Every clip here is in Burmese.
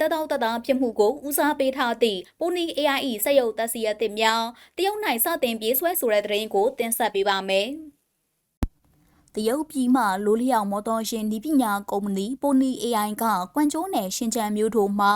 တတောက်တသားဖြစ်မှုကိုဦးစားပေးထားသည့်ပိုနီ AI စက်ရုပ်သက်စီရတဲ့များတရုတ်နိုင်စတင်ပြေးဆွဲဆိုတဲ့သတင်းကိုတင်ဆက်ပေးပါမယ်။တရုတ်ပြည်မှလိုလျောက်မော်တော်ရှင်ဒီပညာကုမ္ပဏီပိုနီ AI ကကွမ်ကျိုးနယ်ရှင်ချန်မျိုးတို့မှ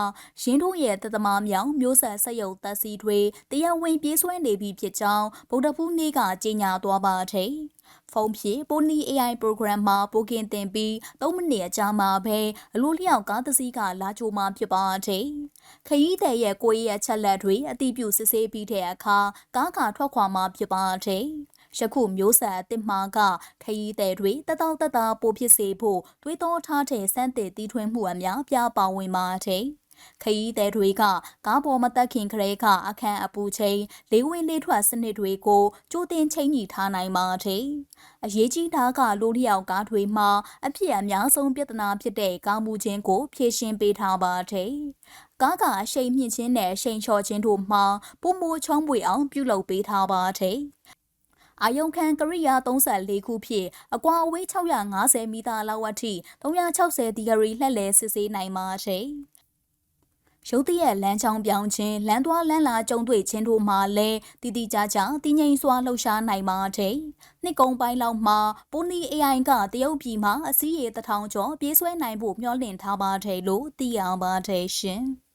ရင်းတို့ရဲ့တသမားမြောင်မျိုးဆက်စက်ရုပ်သက်စီတွေတရားဝင်ပြေးဆွဲနေပြီဖြစ်ကြောင်းဗုဒ္ဓဖူးနေ့ကကြေညာသွားပါတဲ့။ ဖုန်းဖြင့်ပိုနီ AI program မှာပိုကင်တင်ပြီး3မိနစ်အကြာမှာပဲအလိုလျောက်ကားတစ်စီးကလာချိုမှဖြစ်ပါတယ်။ခရီးသည်ရဲ့ကိုယ်ရဲ့ချက်လက်တွေအတိပြုစစ်ဆေးပြီးတဲ့အခါကားကထွက်ခွာမှဖြစ်ပါတယ်။ယခုမျိုးဆက်အစ်စ်မှာကခရီးသည်တွေတတောက်တသားပိုဖြစ်စေဖို့တွေးတောထားတဲ့စမ်းသစ်တီးထွင်းမှုအများပြားပါဝင်ပါတယ်။ ခရီးသည်တွေကကားပေါ်မတက်ခင်ကလေးကအခန်းအပူချိန်လေးဝင်လေးထွက်စနစ်တွေကိုကြိုတင်ချိန်ညှိထားနိုင်ပါတယ်။အရေးကြီးတာကလိုလျောက်ကားတွေမှာအဖြစ်အများဆုံးပြဿနာဖြစ်တဲ့ကားမှုချင်းကိုဖြေရှင်းပေးထားပါတယ်။ကားကအရှိန်မြင့်ခြင်းနဲ့အရှိန်လျှော့ခြင်းတို့မှာပုံမိုးချုံးပွေအောင်ပြုလုပ်ပေးထားပါတယ်။အာယုံခံကရိယာ34ခုဖြင့်အကွာအဝေး650မီတာလောက်အထိ360ဒီဂရီလှည့်လည်စစ်ဆေးနိုင်ပါတယ်။ ရုတ်တရက်လမ်းချောင်းပြောင်းခြင်းလမ်းသွားလမ်းလာကြုံတွေ့ခြင်းတို့မှာလည်းတည်တည်ကြကြတည်ငြိမ်စွာလှုပ်ရှားနိုင်ပါတဲ့နှစ်ကုံပိုင်းလောက်မှာပိုနီ AI ကတရုတ်ပြည်မှာအစည်းအဝေးတထောင်ကျော်ပြေးဆွဲနိုင်ဖို့မျှော်လင့်ထားပါတယ်လို့သိရပါတယ်ရှင်။